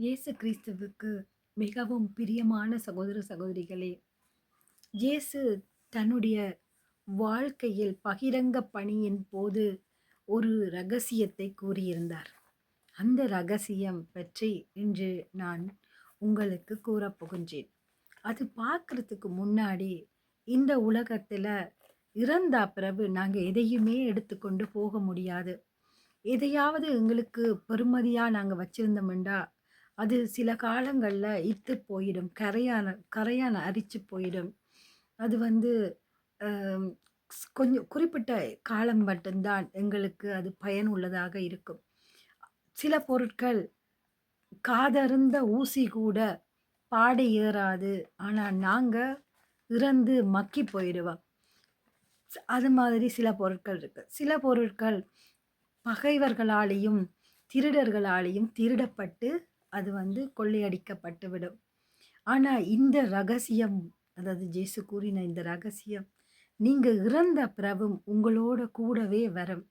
இயேசு கிறிஸ்துவுக்கு மிகவும் பிரியமான சகோதர சகோதரிகளே இயேசு தன்னுடைய வாழ்க்கையில் பகிரங்க பணியின் போது ஒரு ரகசியத்தை கூறியிருந்தார். அந்த ரகசியம் பற்றி இன்று நான் உங்களுக்கு கூறப்போகின்றேன் அது பார்க்குறதுக்கு முன்னாடி இந்த உலகத்தில் இறந்தா பிறகு நாங்கள் எதையுமே எடுத்துக்கொண்டு போக முடியாது. எதையாவது எங்களுக்கு பெறுமதியாக நாங்கள் வச்சுருந்தோம்ண்டா அது சில காலங்களில் இத்து போயிடும். கரையான கரையான அரிச்சு போயிடும். அது வந்து ஸ்- கொஞ்சம் குறிப்பிட்ட காலம் மட்டும்தான் எங்களுக்கு அது பயனுள்ளதாக இருக்கும். சில பொருட்கள் காதருந்த ஊசி கூட பாடை ஏறாது. ஆனால் நாங்கள் இறந்து மக்கி போயிடுவோம். அது மாதிரி சில பொருட்கள் இருக்கு. சில பொருட்கள் பகைவர்களாலேயும் திருடர்களாலேயும் திருடப்பட்டு அது வந்து கொள்ளையடிக்கப்பட்டு விடும். ஆனால் இந்த ரகசியம் அதாவது ஜேசு கூறின இந்த ரகசியம் நீங்கள் இறந்த பிறவும் உங்களோட கூடவே வரும்.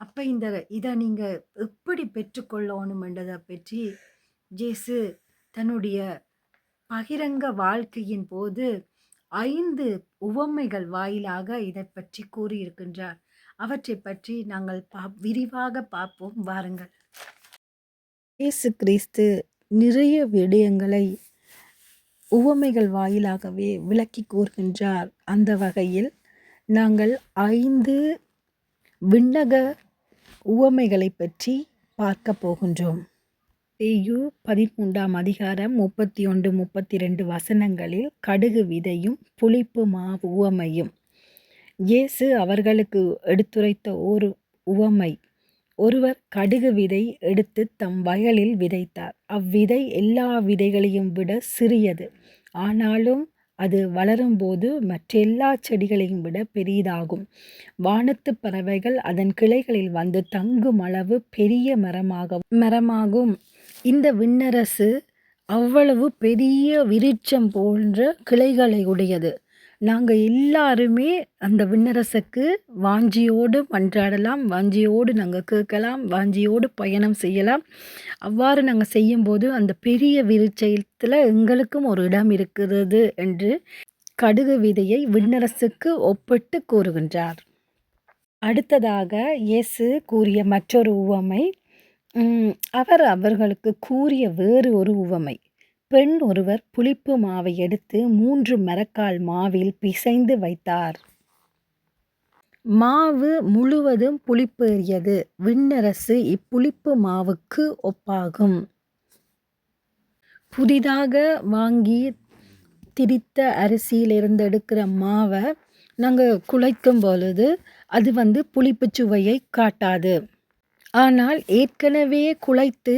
அப்போ இந்த இதை நீங்கள் எப்படி பெற்றுக்கொள்ளணுமென்றதை பற்றி ஜேசு தன்னுடைய பகிரங்க வாழ்க்கையின் போது ஐந்து உவமைகள் வாயிலாக இதை பற்றி கூறியிருக்கின்றார். அவற்றை பற்றி நாங்கள் பா விரிவாக பார்ப்போம். வாருங்கள். இயேசு கிறிஸ்து நிறைய விடயங்களை உவமைகள் வாயிலாகவே விளக்கி கூறுகின்றார். அந்த வகையில் நாங்கள் ஐந்து விண்ணக உவமைகளை பற்றி பார்க்க போகின்றோம். ஏயு பதிமூன்றாம் அதிகாரம் முப்பத்தி ஒன்று முப்பத்தி ரெண்டு வசனங்களில் கடுகு விதையும் புளிப்பு மாவு உவமையும். இயேசு அவர்களுக்கு எடுத்துரைத்த ஒரு உவமை ஒருவர் கடுகு விதை எடுத்து தம் வயலில் விதைத்தார். அவ்விதை எல்லா விதைகளையும் விட சிறியது. ஆனாலும் அது வளரும்போது மற்றெல்லா செடிகளையும் விட பெரிதாகும். வானத்து பறவைகள் அதன் கிளைகளில் வந்து தங்கும் அளவு பெரிய மரமாக மரமாகும். இந்த விண்ணரசு அவ்வளவு பெரிய விருட்சம் போன்ற கிளைகளை உடையது. நாங்கள் எல்லாருமே அந்த விண்ணரசுக்கு வாஞ்சியோடு மன்றாடலாம் வாஞ்சியோடு நாங்கள் கேட்கலாம் வாஞ்சியோடு பயணம் செய்யலாம். அவ்வாறு நாங்கள் செய்யும்போது அந்த பெரிய விருச்சயத்தில் எங்களுக்கும் ஒரு இடம் இருக்கிறது என்று கடுகு விதையை விண்ணரசுக்கு ஒப்பிட்டு கூறுகின்றார். அடுத்ததாக இயேசு கூறிய மற்றொரு உவமை அவர் அவர்களுக்கு கூறிய வேறு ஒரு உவமை. பெண் ஒருவர் புளிப்பு மாவை எடுத்து மூன்று மரக்கால் மாவில் பிசைந்து வைத்தார். மாவு முழுவதும் புளிப்பேறியது. விண்ணரசு இப்புளிப்பு மாவுக்கு ஒப்பாகும். புதிதாக வாங்கி திரித்த அரிசியிலிருந்து எடுக்கிற மாவை நாங்கள் குழைக்கும் பொழுது அது வந்து புளிப்புச் சுவையை காட்டாது. ஆனால் ஏற்கனவே குழைத்து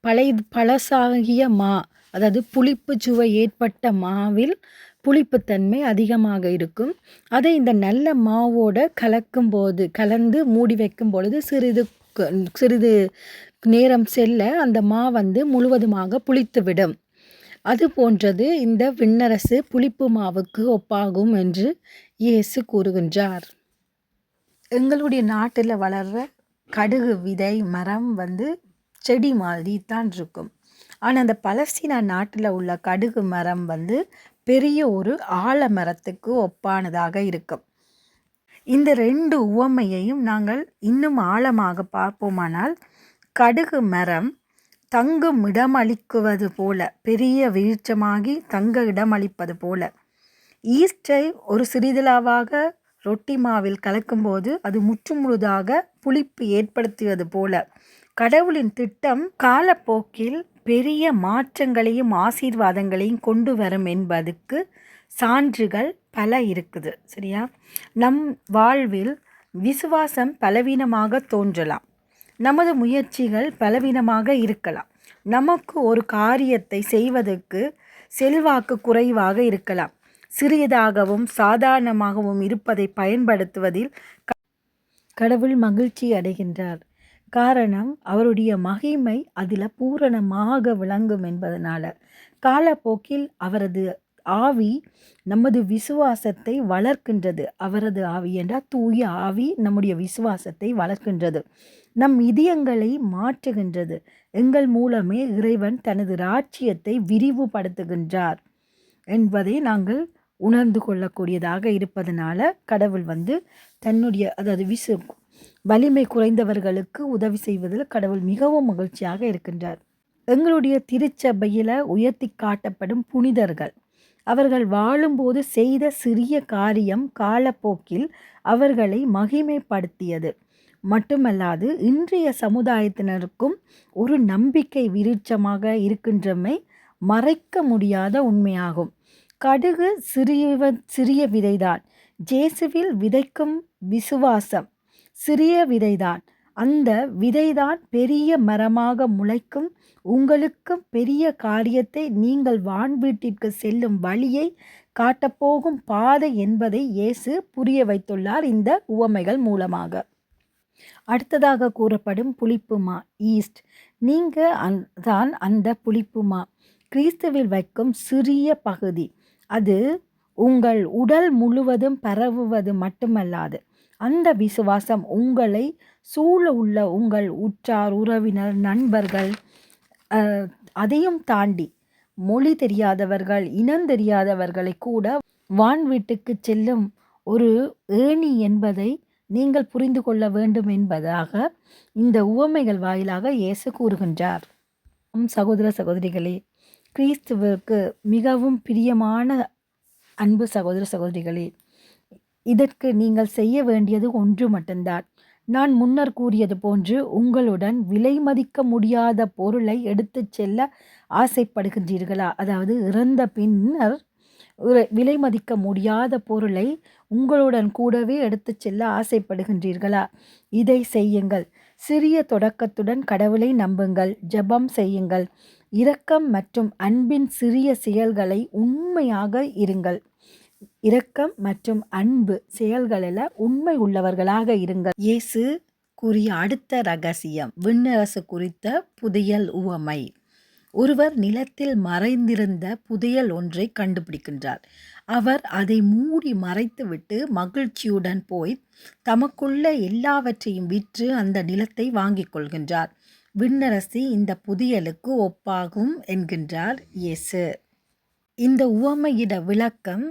பழைய பழசாகிய மா அதாவது புளிப்பு சுவை ஏற்பட்ட மாவில் புளிப்புத்தன்மை அதிகமாக இருக்கும். அதை இந்த நல்ல மாவோட கலக்கும் போது கலந்து மூடி வைக்கும் பொழுது சிறிது க- சிறிது நேரம் செல்ல அந்த மா வந்து முழுவதுமாக புளித்துவிடும். அது போன்றது இந்த விண்ணரசு புளிப்பு மாவுக்கு ஒப்பாகும் என்று இயேசு கூறுகின்றார். எங்களுடைய நாட்டில் வளர்கிற கடுகு விதை மரம் வந்து செடி மாதிரி தான் இருக்கும். ஆனால் அந்த பலஸ்தீனா நாட்டில் உள்ள கடுகு மரம் வந்து பெரிய ஒரு ஆலமரத்துக்கு ஒப்பானதாக இருக்கும். இந்த ரெண்டு உவமையையும் நாங்கள் இன்னும் ஆழமாக பார்ப்போமானால் கடுகு மரம் தங்கும் இடமளிக்குவது போல பெரிய வீழ்ச்சமாகி தங்க இடமளிப்பது போல. ஈஸ்டை ஒரு சிறிதளவாக ரொட்டி மாவில் கலக்கும்போது அது முற்றுமுழுதாக புளிப்பு ஏற்படுத்துவது போல. கடவுளின் திட்டம் காலப்போக்கில் பெரிய மாற்றங்களையும் ஆசீர்வாதங்களையும் கொண்டு வரும் என்பதுக்கு சான்றுகள் பல இருக்குது சரியா? நம் வாழ்வில் விசுவாசம் பலவீனமாக தோன்றலாம். நமது முயற்சிகள் பலவீனமாக இருக்கலாம். நமக்கு ஒரு காரியத்தை செய்வதற்கு செல்வாக்கு குறைவாக இருக்கலாம். சிறியதாகவும் சாதாரணமாகவும் இருப்பதை பயன்படுத்துவதில் க- கடவுள் மகிழ்ச்சி அடைகின்றார். காரணம் அவருடைய மகிமை அதில் பூரணமாக விளங்கும் என்பதனால. காலப்போக்கில் அவரது ஆவி நமது விசுவாசத்தை வளர்க்கின்றது. அவரது ஆவி என்றால் தூய ஆவி நம்முடைய விசுவாசத்தை வளர்க்கின்றது. நம் இதயங்களை மாற்றுகின்றது. எங்கள் மூலமே இறைவன் தனது ராட்சியத்தை விரிவுபடுத்துகின்றார் என்பதை நாங்கள் உணர்ந்து கொள்ளக்கூடியதாக இருப்பதனால கடவுள் வந்து தன்னுடைய அதாவது விசு வலிமை குறைந்தவர்களுக்கு உதவி செய்வதில் கடவுள் மிகவும் மகிழ்ச்சியாக இருக்கின்றார். எங்களுடைய திருச்சபையில் உயர்த்தி காட்டப்படும் புனிதர்கள். அவர்கள் வாழும்போது செய்த சிறிய காரியம் காலப்போக்கில் அவர்களை மகிமைப்படுத்தியது. மட்டுமல்லாது இன்றைய சமுதாயத்தினருக்கும் ஒரு நம்பிக்கை விருட்சமாக இருக்கின்றமை மறைக்க முடியாத உண்மையாகும். கடுகு சிறிய சிறிய விதைதான். ஜேசுவில் விதைக்கும் விசுவாசம். சிறிய விதைதான். அந்த விதைதான் பெரிய மரமாக முளைக்கும். உங்களுக்கும் பெரிய காரியத்தை நீங்கள் வான்வீட்டிற்கு செல்லும் வழியை காட்டப்போகும் பாதை என்பதை இயேசு புரிய வைத்துள்ளார் இந்த உவமைகள் மூலமாக. அடுத்ததாக கூறப்படும் புளிப்புமா ஈஸ்ட். நீங்கள் அந் தான் அந்த புளிப்புமா கிறிஸ்துவில் வைக்கும் சிறிய பகுதி. அது உங்கள் உடல் முழுவதும் பரவுவது மட்டுமல்லாது அந்த விசுவாசம் உங்களை சூழ உள்ள உங்கள் உற்றார் உறவினர் நண்பர்கள் அதையும் தாண்டி மொழி தெரியாதவர்கள் இனம் தெரியாதவர்களை கூட வான் வீட்டுக்கு செல்லும் ஒரு ஏணி என்பதை நீங்கள் புரிந்து கொள்ள வேண்டும் என்பதாக இந்த உவமைகள் வாயிலாக இயேசு கூறுகின்றார். சகோதர சகோதரிகளே கிறிஸ்துவுக்கு மிகவும் பிரியமான அன்பு சகோதர சகோதரிகளே இதற்கு நீங்கள் செய்ய வேண்டியது ஒன்று மட்டும்தான். நான் முன்னர் கூறியது போன்று உங்களுடன் விலை மதிக்க முடியாத பொருளை எடுத்துச் செல்ல ஆசைப்படுகின்றீர்களா? அதாவது இறந்த பின்னர் விலை மதிக்க முடியாத பொருளை உங்களுடன் கூடவே எடுத்துச் செல்ல ஆசைப்படுகின்றீர்களா? இதை செய்யுங்கள். சிறிய தொடக்கத்துடன் கடவுளை நம்புங்கள். ஜெபம் செய்யுங்கள். இரக்கம் மற்றும் அன்பின் சிறிய செயல்களை உண்மையாக இருங்கள். இரக்கம் மற்றும் அன்பு செயல்களில் உண்மை உள்ளவர்களாக இருங்கள். இயேசு கூறிய அடுத்த ரகசியம் விண்ணரசு குறித்த புதையல் உவமை. ஒருவர் நிலத்தில் மறைந்திருந்த புதையல் ஒன்றை கண்டுபிடிக்கின்றார். அவர் அதை மூடி மறைத்துவிட்டு மகிழ்ச்சியுடன் போய் தமக்குள்ள எல்லாவற்றையும் விற்று அந்த நிலத்தை வாங்கிக் கொள்கின்றார். விண்ணரசி இந்த புதையலுக்கு ஒப்பாகும் என்கின்றார் இயேசு. இந்த உவமையிட விளக்கம்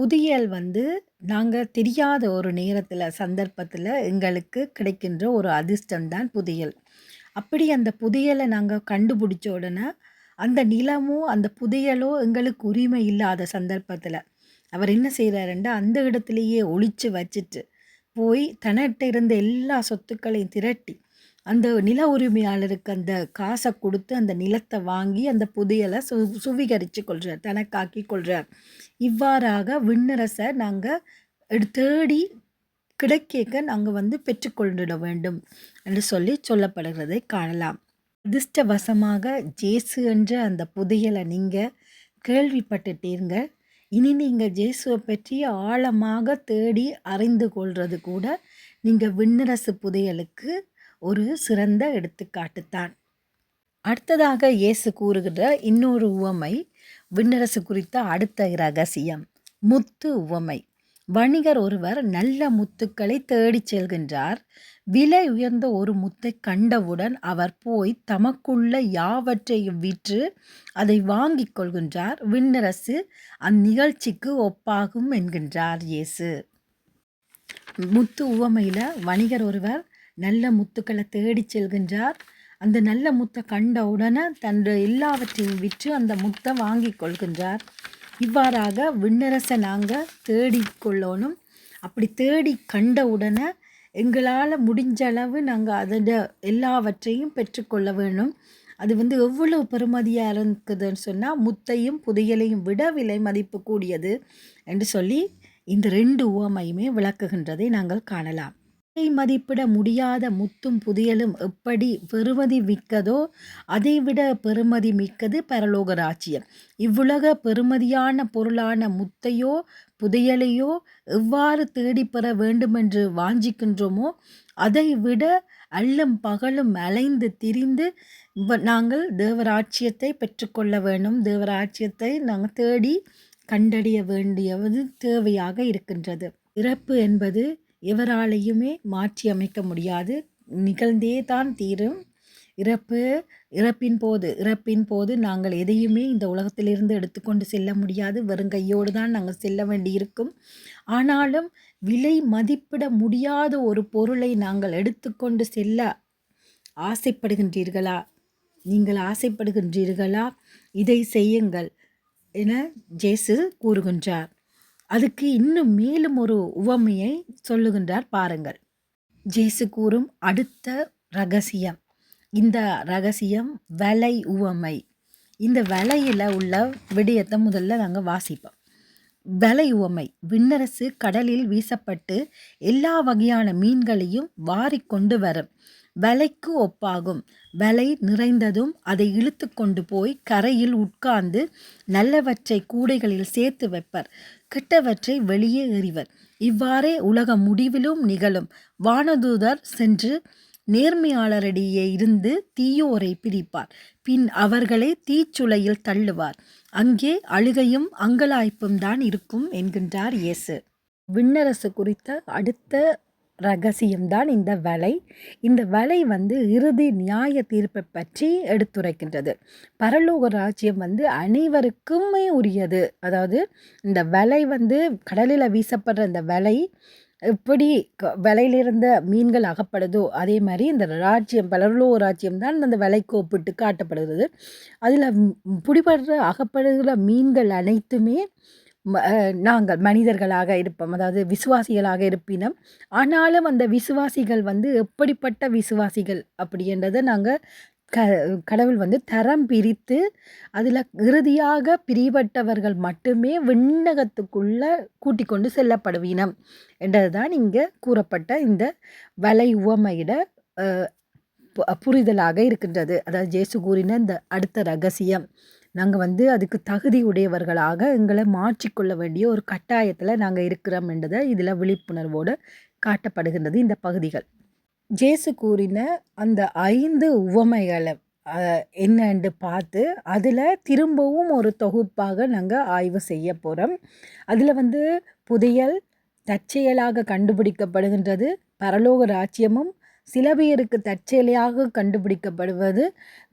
புதியல் வந்து நாங்கள் தெரியாத ஒரு நேரத்தில் சந்தர்ப்பத்தில் எங்களுக்கு கிடைக்கின்ற ஒரு அதிர்ஷ்டம்தான் புதியல். அப்படி அந்த புதியலை நாங்கள் கண்டுபிடிச்ச உடனே அந்த நிலமோ அந்த புதையலோ எங்களுக்கு உரிமை இல்லாத சந்தர்ப்பத்தில் அவர் என்ன செய்கிறாருன்னா அந்த இடத்துலையே ஒழிச்சு வச்சுட்டு போய் தன்னிட்ட இருந்த எல்லா சொத்துக்களையும் திரட்டி அந்த நில உரிமையாளருக்கு அந்த காசை கொடுத்து அந்த நிலத்தை வாங்கி அந்த புதையலை சு சுவீகரித்து கொள்கிறார் தனக்காக்கி கொள்கிறார் இவ்வாறாக விண்ணரசை நாங்கள் தேடி கிடைக்க நாங்கள் வந்து பெற்றுக்கொண்டிட வேண்டும் என்று சொல்லி சொல்லப்படுகிறதை காணலாம். அதிர்ஷ்டவசமாக ஜேசு என்ற அந்த புதையலை நீங்கள் கேள்விப்பட்டுட்டீங்க இனி நீங்கள் ஜேசுவை பற்றி ஆழமாக தேடி அறிந்து கொள்வது கூட நீங்கள் விண்ணரசு புதையலுக்கு ஒரு சிறந்த எடுத்துக்காட்டுத்தான். அடுத்ததாக இயேசு கூறுகிற இன்னொரு உவமை விண்ணரசு குறித்த அடுத்த ரகசியம் முத்து உவமை. வணிகர் ஒருவர் நல்ல முத்துக்களை தேடிச் செல்கின்றார். விலை உயர்ந்த ஒரு முத்தை கண்டவுடன் அவர் போய் தமக்குள்ள யாவற்றையும் விற்று அதை வாங்கிக் கொள்கின்றார். விண்ணரசு அந்நிகழ்ச்சிக்கு ஒப்பாகும் என்கின்றார் இயேசு. முத்து உவமையில் வணிகர் ஒருவர் நல்ல முத்துக்களை தேடிச் செல்கின்றார். அந்த நல்ல முத்தை கண்ட உடனே தன் எல்லாவற்றையும் விற்று அந்த முத்தை வாங்கி கொள்கின்றார். இவ்வாறாக விண்ணரசை நாங்கள் தேடி கொள்ளணும். அப்படி தேடி கண்ட உடனே எங்களால் முடிஞ்ச அளவு நாங்கள் அதோட எல்லாவற்றையும் பெற்றுக்கொள்ள வேணும் அது வந்து எவ்வளவு பெருமதியாக இருக்குதுன்னு சொன்னால் முத்தையும் புதையலையும் விட விலை மதிப்பு கூடியது என்று சொல்லி இந்த ரெண்டு உவமையுமே விளக்குகின்றதை நாங்கள் காணலாம். மதிப்பிட முடியாத முத்தும் புதியலும் எப்படி பெறுமதி மிக்கதோ அதைவிட பெறுமதி மிக்கது பரலோக ராஜ்யம். இவ்வுலக பெறுமதியான பொருளான முத்தையோ புதையலையோ எவ்வாறு தேடிப்பெற வேண்டுமென்று வாஞ்சிக்கின்றோமோ அதை விட அல்லும் பகலும் அலைந்து திரிந்து நாங்கள் தேவராட்சியத்தை பெற்றுக்கொள்ள வேண்டும். தேவராட்சியத்தை நாங்கள் தேடி கண்டறிய வேண்டியது தேவையாக இருக்கின்றது. இறப்பு என்பது எவராலையுமே மாற்றி அமைக்க முடியாது. நிகழ்ந்தே தான் தீரும். இறப்பு இறப்பின் போது இறப்பின் போது நாங்கள் எதையுமே இந்த உலகத்திலிருந்து எடுத்துக்கொண்டு செல்ல முடியாது. வெறும் கையோடு தான் நாங்கள் செல்ல வேண்டியிருக்கும். ஆனாலும் விலை மதிப்பிட முடியாத ஒரு பொருளை நாங்கள் எடுத்துக்கொண்டு செல்ல ஆசைப்படுகின்றீர்களா? நீங்கள் ஆசைப்படுகின்றீர்களா? இதை செய்யுங்கள் என ஜேசு கூறுகின்றார். அதுக்கு இன்னும் மேலும் ஒரு உவமையை சொல்லுகின்றார் பாருங்கள். ஜேசு கூறும் அடுத்த ரகசியம். இந்த ரகசியம் வலை உவமை. இந்த வலையில் உள்ள விடயத்தை முதல்ல நாங்கள் வாசிப்போம். வலை உவமை. விண்ணரசு கடலில் வீசப்பட்டு எல்லா வகையான மீன்களையும் வாரி கொண்டு வரும். வலைக்கு ஒப்பாகும். வலை நிறைந்ததும் அதை இழுத்து கொண்டு போய் கரையில் உட்கார்ந்து நல்லவற்றை கூடைகளில் சேர்த்து வைப்பர். கெட்டவற்றை வெளியே எறிவர். இவ்வாறே உலக முடிவிலும் நிகழும். வானதூதர் சென்று நேர்மையாளரிடையே இருந்து தீயோரை பிரிப்பார் பின் அவர்களை தீச்சுளையில் தள்ளுவார். அங்கே அழுகையும் அங்கலாய்ப்பும் தான் இருக்கும் என்கின்றார் இயேசு. விண்ணரசு குறித்த அடுத்த ரகசியம்தான் இந்த வலை. இந்த வலை வந்து இறுதி நியாய தீர்ப்பை பற்றி எடுத்துரைக்கின்றது. பரலோக ராஜ்யம் வந்து அனைவருக்குமே உரியது. அதாவது இந்த வலை வந்து கடலில் வீசப்படுற இந்த வலை எப்படி க வலையிலிருந்த மீன்கள் அகப்படுதோ அதே மாதிரி இந்த ராஜ்யம் பலர்லோ ராஜ்யம் தான் அந்த விலை கோப்பிட்டு காட்டப்படுகிறது. அதில் பிடிபடுற அகப்படுகிற மீன்கள் அனைத்துமே நாங்கள் மனிதர்களாக இருப்போம் அதாவது விசுவாசிகளாக இருப்பினோம். ஆனாலும் அந்த விசுவாசிகள் வந்து எப்படிப்பட்ட விசுவாசிகள் அப்படின்றத நாங்கள் க கடவுள் வந்து தரம் பிரித்து அதில் இறுதியாக பிரிபட்டவர்கள் மட்டுமே விண்ணகத்துக்குள்ளே கூட்டிக் கொண்டு செல்லப்படுவீனம் என்றது தான் இங்கே கூறப்பட்ட இந்த வலை உவமையிட புரிதலாக இருக்கின்றது. அதாவது ஜேசு கூறின இந்த அடுத்த ரகசியம். நாங்கள் வந்து அதுக்கு தகுதி உடையவர்களாக எங்களை மாற்றிக்கொள்ள வேண்டிய ஒரு கட்டாயத்தில் நாங்கள் இருக்கிறோம் என்றதை இதில் விழிப்புணர்வோடு காட்டப்படுகின்றது இந்த பகுதிகள். ஜேசு கூறின அந்த ஐந்து உவமைகளை என்னன்னு பார்த்து அதில் திரும்பவும் ஒரு தொகுப்பாக நாங்கள் ஆய்வு செய்ய போகிறோம் அதில் வந்து புதையல் தற்செயலாக கண்டுபிடிக்கப்படுகின்றது பரலோக ராஜ்யமும் சில பேருக்கு தற்செயலாக கண்டுபிடிக்கப்படுவது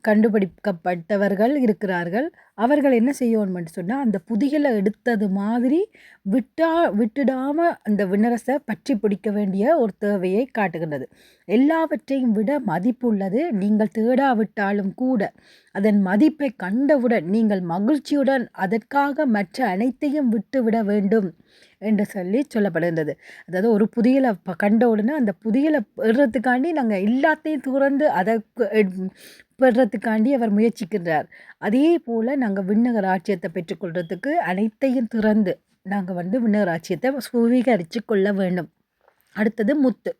கண்டுபிடிக்கப்பட்டவர்கள் இருக்கிறார்கள். அவர்கள் என்ன செய்யணும்னு சொன்னால் அந்த புதிகளை எடுத்தது மாதிரி விட்டா விட்டுடாமல் அந்த விண்ணரசை பற்றி பிடிக்க வேண்டிய ஒரு தேவையை காட்டுகின்றது. எல்லாவற்றையும் விட மதிப்புள்ளது நீங்கள் தேடாவிட்டாலும் கூட அதன் மதிப்பை கண்டவுடன் நீங்கள் மகிழ்ச்சியுடன் அதற்காக மற்ற அனைத்தையும் விட்டுவிட வேண்டும் என்று சொல்லி சொல்லப்படுகின்றது. அதாவது ஒரு புதியலை கண்ட உடனே அந்த புதியலை பெறுறதுக்காண்டி நாங்கள் எல்லாத்தையும் துறந்து அதை பெறத்துக்காண்டி அவர் முயற்சிக்கின்றார். அதே போல் நாங்கள் விண்ணக ராஜ்யத்தை பெற்றுக்கொள்கிறதுக்கு அனைத்தையும் திறந்து நாங்கள் வந்து விண்ணக ராஜ்யத்தை சுவீகரித்து கொள்ள வேண்டும். அடுத்தது முத்து.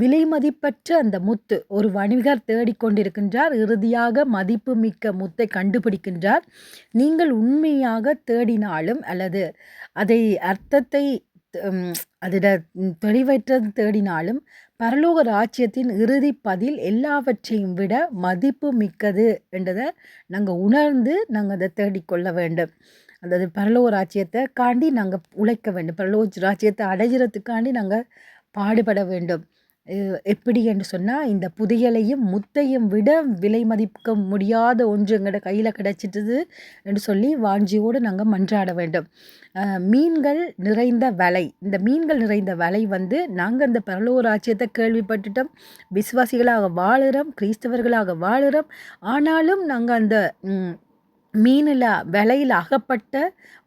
விலை மதிப்பற்ற அந்த முத்து ஒரு வணிகர் தேடிக்கொண்டிருக்கின்றார் இறுதியாக மதிப்பு மிக்க முத்தை கண்டுபிடிக்கின்றார். நீங்கள் உண்மையாக தேடினாலும் அல்லது அதை அர்த்தத்தை அதிட தெளிவற்ற தேடினாலும் பரலோக ராஜ்யத்தின் இறுதி பதில் எல்லாவற்றையும் விட மதிப்பு மிக்கது என்றதை நாங்கள் உணர்ந்து நாங்கள் அதை தேடிக்கொள்ள வேண்டும். அதாவது பரலோக ராஜ்யத்தை காண்டி நாங்கள் உழைக்க வேண்டும். பரலோக ராஜ்யத்தை அடைகிறதுக்காண்டி நாங்கள் பாடுபட வேண்டும். எப்படி என்று சொன்னால் இந்த புதையலையும் முத்தையும் விட விலை மதிக்க முடியாத ஒன்று எங்களோட கையில் கிடச்சிட்டுது என்று சொல்லி வாஞ்சியோடு நாங்கள் மன்றாட வேண்டும். மீன்கள் நிறைந்த வலை. இந்த மீன்கள் நிறைந்த வலை வந்து நாங்கள் இந்த பரலோராட்சியத்தை கேள்விப்பட்டுட்டோம். விசுவாசிகளாக வாழுகிறோம் கிறிஸ்தவர்களாக வாழுகிறோம் ஆனாலும் நாங்கள் அந்த மீனில் விலையில் அகப்பட்ட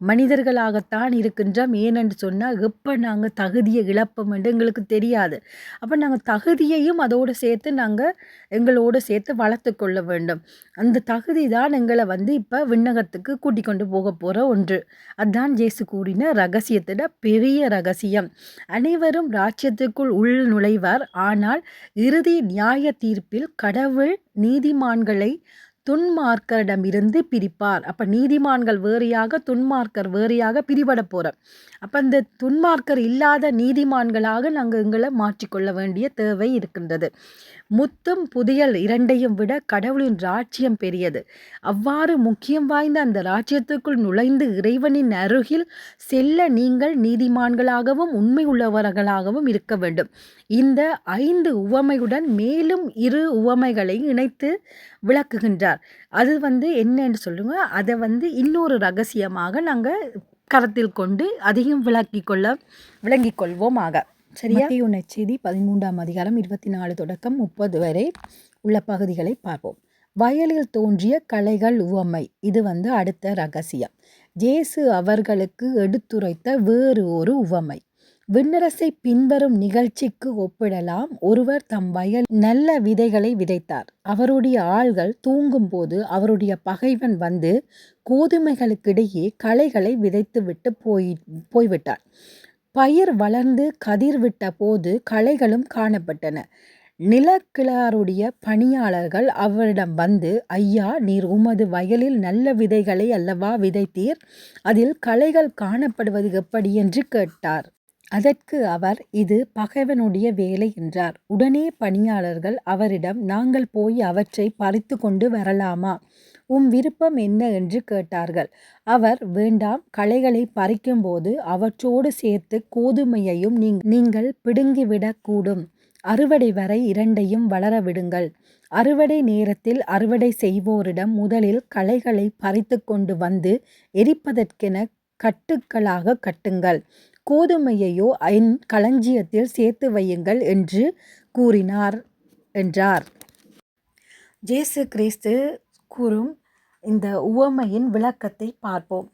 மனிதர்களாகத்தான் இருக்கின்றோம். ஏனென்று சொன்னால் எப்போ நாங்கள் தகுதியை இழப்போம் என்று எங்களுக்கு தெரியாது. அப்போ நாங்கள் தகுதியையும் அதோடு சேர்த்து நாங்கள் எங்களோடு சேர்த்து வளர்த்து கொள்ள வேண்டும். அந்த தகுதி தான் எங்களை வந்து இப்போ விண்ணகத்துக்கு கூட்டிக் கொண்டு போக போகிற ஒன்று. அதுதான் ஜேசு கூறின ரகசியத்திட பெரிய ரகசியம். அனைவரும் ராஜ்யத்துக்குள் உள் நுழைவார். ஆனால் இறுதி நியாய தீர்ப்பில் கடவுள் நீதிமான்களை துன்மார்க்கரிடமிருந்து பிரிப்பார். அப்போ நீதிமான்கள் வேறையாக துன்மார்க்கர் வேறையாக பிரிபட போகிறோம் அப்போ இந்த துன்மார்க்கர் இல்லாத நீதிமான்களாக நாங்கள் எங்களை மாற்றிக்கொள்ள வேண்டிய தேவை இருக்கின்றது. முத்தும் புதியல் இரண்டையும் விட கடவுளின் ராஜ்யம் பெரியது. அவ்வாறு முக்கியம் வாய்ந்த அந்த ராஜ்யத்துக்குள் நுழைந்து இறைவனின் அருகில் செல்ல நீங்கள் நீதிமான்களாகவும் உண்மை உள்ளவர்களாகவும் இருக்க வேண்டும். இந்த ஐந்து உவமையுடன் மேலும் இரு உவமைகளை இணைத்து விளக்குகின்றார். அது வந்து என்னன்னு சொல்லுங்க. அதை வந்து இன்னொரு ரகசியமாக நாங்கள் கரத்தில் கொண்டு அதையும் விளக்கிக்கொள்ள விளங்கிக் கொள்வோமாக சரியா? செய்தி பதிமூன்றாம் அதிகாரம் இருபத்தி நாலு தொடக்கம் முப்பது வரை உள்ள பகுதிகளை பார்ப்போம். வயலில் தோன்றிய கலைகள் உவமை. இது வந்து அடுத்த ரகசியம். ஜேசு அவர்களுக்கு எடுத்துரைத்த வேறு ஒரு உவமை. விண்ணரசை பின்வரும் நிகழ்ச்சிக்கு ஒப்பிடலாம். ஒருவர் தம் வயல் நல்ல விதைகளை விதைத்தார். அவருடைய ஆள்கள் தூங்கும்போது அவருடைய பகைவன் வந்து கோதுமைகளுக்கிடையே களைகளை விதைத்துவிட்டு போய் போய்விட்டார். பயிர் வளர்ந்து கதிர் விட்ட போது களைகளும் காணப்பட்டன. நிலக்கிழாருடைய பணியாளர்கள் அவரிடம் வந்து ஐயா நீர் உமது வயலில் நல்ல விதைகளை அல்லவா விதைத்தீர்? அதில் களைகள் காணப்படுவது எப்படி? என்று கேட்டார். அதற்கு அவர் இது பகைவனுடைய வேலை என்றார். உடனே பணியாளர்கள் அவரிடம் நாங்கள் போய் அவற்றை பறித்து கொண்டு வரலாமா? உம் விருப்பம் என்ன என்று கேட்டார்கள். அவர் வேண்டாம் களைகளை பறிக்கும்போது அவற்றோடு சேர்த்து கோதுமையையும் நீங்கள் பிடுங்கிவிடக்கூடும் அறுவடை வரை இரண்டையும் வளர விடுங்கள். அறுவடை நேரத்தில் அறுவடை செய்வோரிடம் முதலில் களைகளை பறித்து கொண்டு வந்து எரிப்பதற்கென கட்டுக்களாக கட்டுங்கள். கோதுமையையோ என் களஞ்சியத்தில் சேர்த்து வையுங்கள் என்று கூறினார் என்றார். ஜேசு கிறிஸ்து கூறும் இந்த உவமையின் விளக்கத்தை பார்ப்போம்.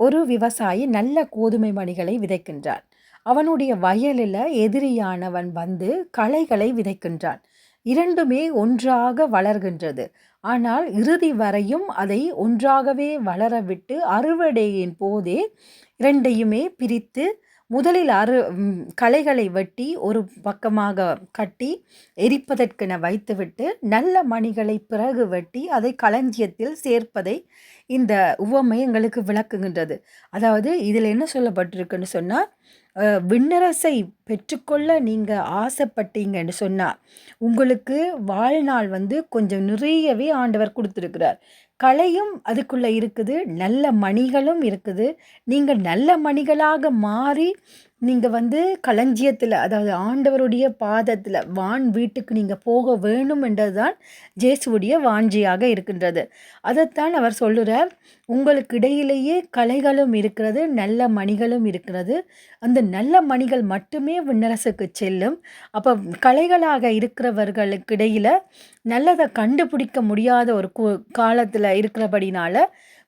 ஒரு விவசாயி நல்ல கோதுமை மணிகளை விதைக்கின்றான். அவனுடைய வயலில் எதிரியானவன் வந்து களைகளை விதைக்கின்றான். இரண்டுமே ஒன்றாக வளர்கின்றது. ஆனால் இறுதி வரையும் அதை ஒன்றாகவே வளரவிட்டு அறுவடையின் போதே இரண்டையுமே பிரித்து முதலில் அறு களைகளை வெட்டி ஒரு பக்கமாக கட்டி எரிப்பதற்கென வைத்துவிட்டு நல்ல மணிகளை பிறகு வெட்டி அதை களஞ்சியத்தில் சேர்ப்பதை இந்த உவமை எங்களுக்கு விளக்குகின்றது. அதாவது இதில் என்ன சொல்லப்பட்டிருக்குன்னு சொன்னால் விண்ணரசை பெற்றுக்கொள்ள நீங்கள் ஆசைப்பட்டீங்கன்னு சொன்னால் உங்களுக்கு வாழ்நாள் வந்து கொஞ்சம் நிறையவே ஆண்டவர் கொடுத்துருக்கிறார். கலையும் அதுக்குள்ளே இருக்குது நல்ல மணிகளும் இருக்குது. நீங்கள் நல்ல மணிகளாக மாறி நீங்கள் வந்து களஞ்சியத்தில் அதாவது ஆண்டவருடைய பாதத்தில் வான் வீட்டுக்கு நீங்கள் போக வேணும் என்றதுதான் ஜேசுவுடைய வாஞ்சியாக இருக்கின்றது. அதைத்தான் அவர் சொல்லுறார். உங்களுக்கு இடையிலேயே கலைகளும் இருக்கிறது நல்ல மணிகளும் இருக்கிறது. அந்த நல்ல மணிகள் மட்டுமே விண்ணரசுக்கு செல்லும். அப்போ கலைகளாக இருக்கிறவர்களுக்கு இடையில் நல்லதை கண்டுபிடிக்க முடியாத ஒரு காலத்தில் இருக்கிறபடினால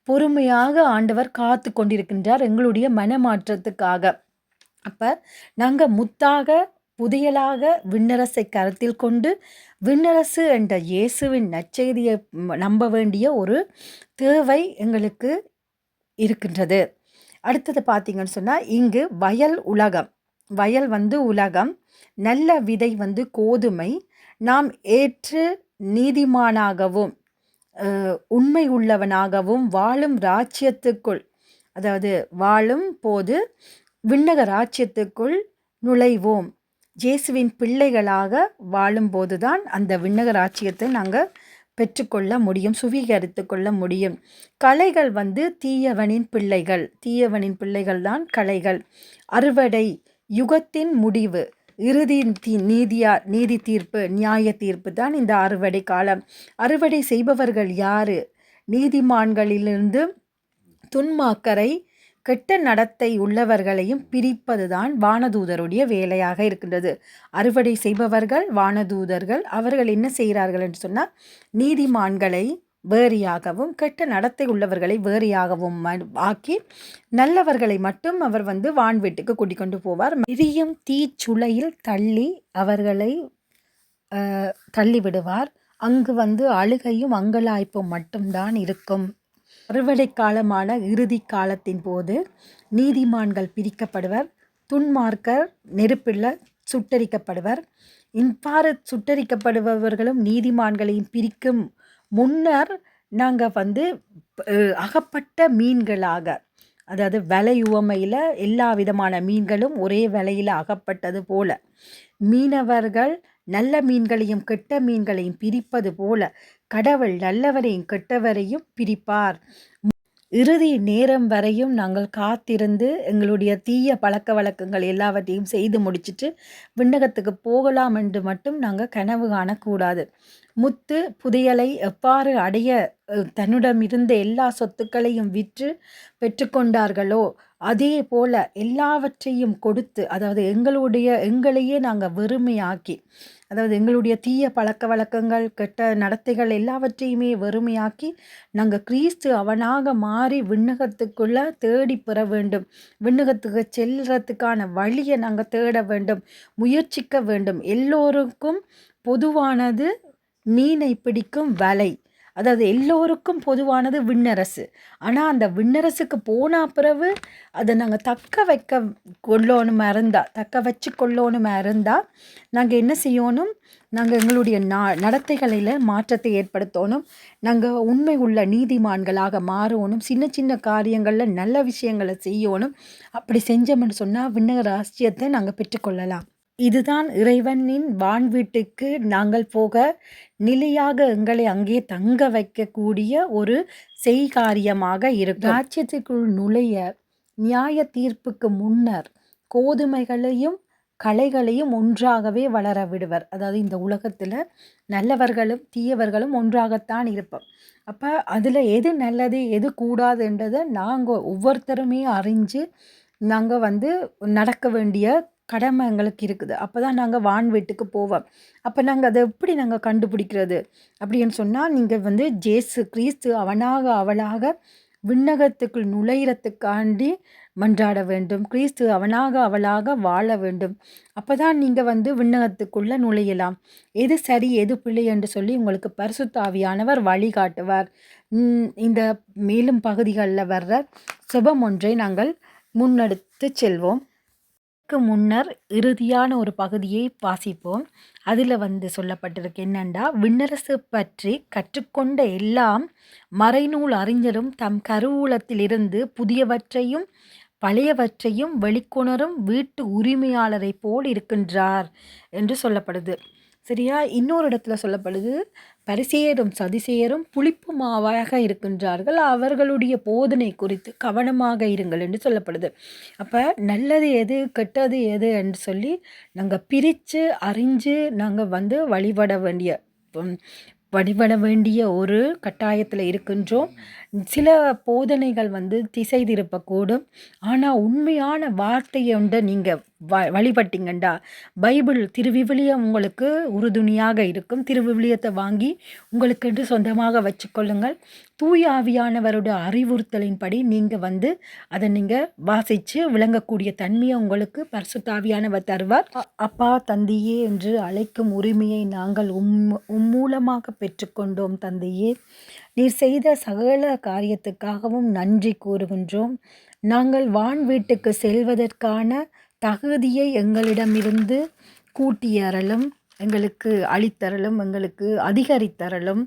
பொறுமையாக ஆண்டவர் காத்து கொண்டிருக்கின்றார் எங்களுடைய மனமாற்றத்துக்காக. அப்போ நாங்கள் முத்தாக புதியலாக விண்ணரசை கருத்தில் கொண்டு விண்ணரசு என்ற இயேசுவின் நற்செய்தியை நம்ப வேண்டிய ஒரு தேவை எங்களுக்கு இருக்கின்றது. அடுத்தது பார்த்தீங்கன்னு சொன்னால் இங்கு வயல் உலகம். வயல் வந்து உலகம் நல்ல விதை வந்து கோதுமை. நாம் ஏற்று நீதிமானாகவும் உண்மை உள்ளவனாகவும் வாழும் ராஜ்யத்துக்குள் அதாவது வாழும் போது விண்ணக ராஜ்யத்துக்குள் நுழைவோம். ஜேசுவின் பிள்ளைகளாக வாழும்போதுதான் அந்த விண்ணக ராஜ்யத்தை நாங்கள் பெற்றுக்கொள்ள முடியும் சுவீகரித்து கொள்ள முடியும். கலைகள் வந்து தீயவனின் பிள்ளைகள். தீயவனின் பிள்ளைகள் தான் கலைகள். அறுவடை யுகத்தின் முடிவு. இறுதி தீ நீதியா நீதி தீர்ப்பு நியாய தீர்ப்பு தான் இந்த அறுவடை காலம். அறுவடை செய்பவர்கள் யாரு? நீதிமான்களிலிருந்து துன்மாக்கரை கெட்ட நடத்தை உள்ளவர்களையும் பிரிப்பதுதான் வானதூதருடைய வேலையாக இருக்கின்றது. அறுவடை செய்பவர்கள் வானதூதர்கள் அவர்கள் என்ன செய்கிறார்கள் என்று சொன்னால் நீதிமான்களை வேறியாகவும் கெட்ட நடத்தை உள்ளவர்களை வேறியாகவும் ஆக்கி நல்லவர்களை மட்டும் அவர் வந்து வான் வீட்டுக்கு கூட்டிக் கொண்டு போவார். மிரியும் தீச்சுளையில் தள்ளி அவர்களை தள்ளி விடுவார் அங்கு வந்து அழுகையும் அங்கலாய்ப்பும் மட்டும்தான் இருக்கும். அறுவடை காலமான இறுதி காலத்தின் போது நீதிமான்கள் பிரிக்கப்படுவர். துன்மார்க்கர் நெருப்பில் சுட்டரிக்கப்படுவர். இவ்வாறு சுட்டரிக்கப்படுபவர்களும் நீதிமான்களையும் பிரிக்கும் முன்னர் நாங்கள் வந்து அகப்பட்ட மீன்களாக அதாவது விலை உவமையில் எல்லா விதமான மீன்களும் ஒரே விலையில் அகப்பட்டது போல மீனவர்கள் நல்ல மீன்களையும் கெட்ட மீன்களையும் பிரிப்பது போல கடவுள் நல்லவரையும் கெட்டவரையும் பிரிப்பார். இறுதி நேரம் வரையும் நாங்கள் காத்திருந்து எங்களுடைய தீய பழக்க வழக்கங்கள் எல்லாவற்றையும் செய்து முடிச்சுட்டு விண்ணகத்துக்கு போகலாம் என்று மட்டும் நாங்கள் கனவு காணக்கூடாது. முத்து புதையலை எவ்வாறு அடைய அஹ், தன்னிடம் இருந்த எல்லா சொத்துக்களையும் விற்று பெற்றுக்கொண்டார்களோ அதே போல எல்லாவற்றையும் கொடுத்து அதாவது எங்களுடைய எங்களையே நாங்கள் வெறுமையாக்கி அதாவது எங்களுடைய தீய பழக்க வழக்கங்கள் கெட்ட நடத்தைகள் எல்லாவற்றையுமே வெறுமையாக்கி நாங்கள் கிறிஸ்து அவனாக மாறி விண்ணகத்துக்குள்ளே தேடி பெற வேண்டும். விண்ணகத்துக்கு செல்றதுக்கான வழியை நாங்கள் தேட வேண்டும். முயற்சிக்க வேண்டும். எல்லோருக்கும் பொதுவானது மீனை பிடிக்கும் வலை. அதாவது எல்லோருக்கும் பொதுவானது விண்ணரசு. ஆனால் அந்த விண்ணரசுக்கு போன பிறகு அதை நாங்கள் தக்க வைக்க கொள்ளணுமா இருந்தால் தக்க வச்சு கொள்ளணுமா இருந்தால் நாங்கள் என்ன செய்யணும்? நாங்கள் எங்களுடைய நா நடத்தைகளில் மாற்றத்தை ஏற்படுத்தணும். நாங்கள் உண்மை உள்ள நீதிமான்களாக மாறணும். சின்ன சின்ன காரியங்களில் நல்ல விஷயங்களை செய்யணும். அப்படி செஞ்சோம்னு சொன்னால் விண்ணக ராசியத்தை நாங்கள் பெற்றுக்கொள்ளலாம் இதுதான் இறைவனின் வான் வீட்டுக்கு நாங்கள் போக நிலையாக எங்களை அங்கே தங்க வைக்கக்கூடிய ஒரு செய்காரியமாக இருக்கும். ராஜ்யத்திற்குள் நுழைய நியாய தீர்ப்புக்கு முன்னர் கோதுமைகளையும் கலைகளையும் ஒன்றாகவே வளர விடுவர். அதாவது இந்த உலகத்தில் நல்லவர்களும் தீயவர்களும் ஒன்றாகத்தான் இருப்போம். அப்போ அதில் எது நல்லது எது கூடாதுன்றதை நாங்கள் ஒவ்வொருத்தருமே அறிஞ்சு நாங்கள் வந்து நடக்க வேண்டிய கடமை எங்களுக்கு இருக்குது. அப்போ தான் நாங்கள் வான் வீட்டுக்கு போவோம். அப்போ நாங்கள் அதை எப்படி நாங்கள் கண்டுபிடிக்கிறது? அப்படின்னு சொன்னால் நீங்கள் வந்து ஜேசு கிறிஸ்து அவனாக அவளாக விண்ணகத்துக்குள் நுழையிறதுக்காண்டி மன்றாட வேண்டும். கிறிஸ்து அவனாக அவளாக வாழ வேண்டும். அப்போ தான் நீங்கள் வந்து விண்ணகத்துக்குள்ளே நுழையலாம். எது சரி எது பிள்ளை என்று சொல்லி உங்களுக்கு பரிசுத்தாவியானவர் வழிகாட்டுவார் இந்த மேலும் பகுதிகளில் வர்ற சுபம் ஒன்றை நாங்கள் முன்னெடுத்து செல்வோம். இதற்கு முன்னர் இறுதியான ஒரு பகுதியை வாசிப்போம். அதில் வந்து சொல்லப்பட்டிருக்கு என்னண்டா? விண்ணரசு பற்றி கற்றுக்கொண்ட எல்லாம் மறைநூல் அறிஞரும் தம் கருவூலத்திலிருந்து புதியவற்றையும் பழையவற்றையும் வெளிக்கொணரும் வீட்டு உரிமையாளரை போல் இருக்கின்றார் என்று சொல்லப்படுது. சரியா? இன்னொரு இடத்துல சொல்லப்படுது பரிசேயரும் சதிசேயரும் புளிப்பு மாவாக இருக்கின்றார்கள். அவர்களுடைய போதனை குறித்து கவனமாக இருங்கள் என்று சொல்லப்படுது. அப்போ நல்லது எது கெட்டது எது என்று சொல்லி நாங்கள் பிரித்து அறிஞ்சு நாங்கள் வந்து வழிபட வேண்டிய வழிபட வேண்டிய ஒரு கட்டாயத்தில் இருக்கின்றோம். சில போதனைகள் வந்து திசை திருப்பக்கூடும். ஆனால் உண்மையான வார்த்தையை வந்து நீங்கள் வ வழிபட்டீங்கண்டா பைபிள் திருவிவிலியம் உங்களுக்கு உறுதுணையாக இருக்கும். திருவிவிலியத்தை வாங்கி உங்களுக்கென்று சொந்தமாக வச்சுக்கொள்ளுங்கள். தூய அறிவுறுத்தலின்படி நீங்கள் வந்து அதை நீங்கள் வாசித்து விளங்கக்கூடிய தன்மையை உங்களுக்கு பரிசுத்தாவியானவர் தருவார். அப்பா தந்தையே என்று அழைக்கும் உரிமையை நாங்கள் உம் உம் மூலமாக பெற்றுக்கொண்டோம் தந்தையே. நீர் செய்த சகல காரியத்துக்காகவும் நன்றி கூறுகின்றோம். நாங்கள் வான் வீட்டுக்கு செல்வதற்கான தகுதியை எங்களிடமிருந்து கூட்டியறலும் எங்களுக்கு அளித்தரலும் எங்களுக்கு அதிகரித்தரலும்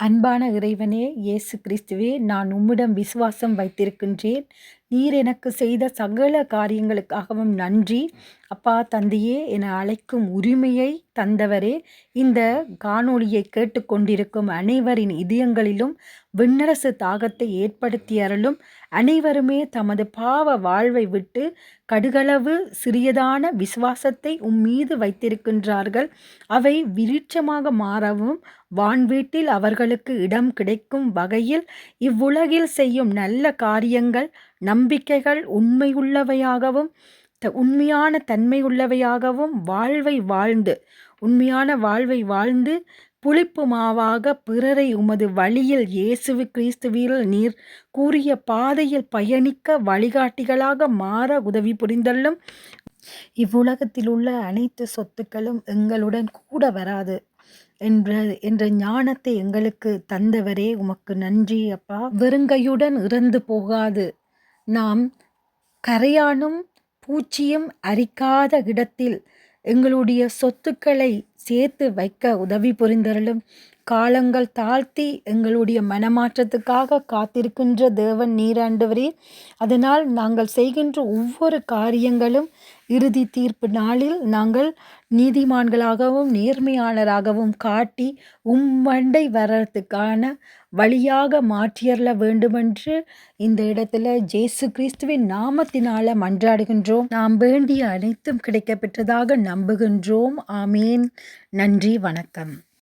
அன்பான இறைவனே இயேசு கிறிஸ்துவே நான் உம்மிடம் விசுவாசம் வைத்திருக்கின்றேன். நீர் எனக்கு செய்த சகல காரியங்களுக்காகவும் நன்றி. அப்பா தந்தையே என அழைக்கும் உரிமையை தந்தவரே இந்த காணொளியை கேட்டுக்கொண்டிருக்கும் அனைவரின் இதயங்களிலும் விண்ணரசு தாகத்தை ஏற்படுத்தி அருளும் அனைவருமே தமது பாவ வாழ்வை விட்டு கடுகளவு சிறியதான விசுவாசத்தை உம்மீது வைத்திருக்கின்றார்கள். அவை விருட்சமாக மாறவும் வான்வீட்டில் அவர்களுக்கு இடம் கிடைக்கும் வகையில் இவ்வுலகில் செய்யும் நல்ல காரியங்கள் நம்பிக்கைகள் உண்மையுள்ளவையாகவும் உண்மையான உண்மையான தன்மையுள்ளவையாகவும் வாழ்வை வாழ்ந்து உண்மையான வாழ்வை வாழ்ந்து புளிப்பு மாவாக பிறரை உமது வழியில் இயேசுவு கிறிஸ்துவில் நீர் கூறிய பாதையில் பயணிக்க வழிகாட்டிகளாக மாற உதவி புரிந்தள்ளும். இவ்வுலகத்தில் உள்ள அனைத்து சொத்துக்களும் எங்களுடன் கூட வராது என்ற என்ற ஞானத்தை எங்களுக்கு தந்தவரே உமக்கு நன்றி அப்பா. வெறுங்கையுடன் இறந்து போகாது. நாம் கரையானும் பூச்சியும் அரிக்காத இடத்தில் எங்களுடைய சொத்துக்களை சேர்த்து வைக்க உதவி புரிந்தருளும். காலங்கள் தாழ்த்தி எங்களுடைய மனமாற்றத்துக்காக காத்திருக்கின்ற தேவன் நீராண்டவரே அதனால் நாங்கள் செய்கின்ற ஒவ்வொரு காரியங்களும் இறுதி தீர்ப்பு நாளில் நாங்கள் நீதிமான்களாகவும் நேர்மையாளராகவும் காட்டி உம்மண்டை வர்றதுக்கான வழியாக மாற்றியறல வேண்டுமென்று இந்த இடத்துல ஜேசு கிறிஸ்துவின் நாமத்தினால மன்றாடுகின்றோம். நாம் வேண்டிய அனைத்தும் கிடைக்கப்பெற்றதாக நம்புகின்றோம். ஆமேன். நன்றி வணக்கம்.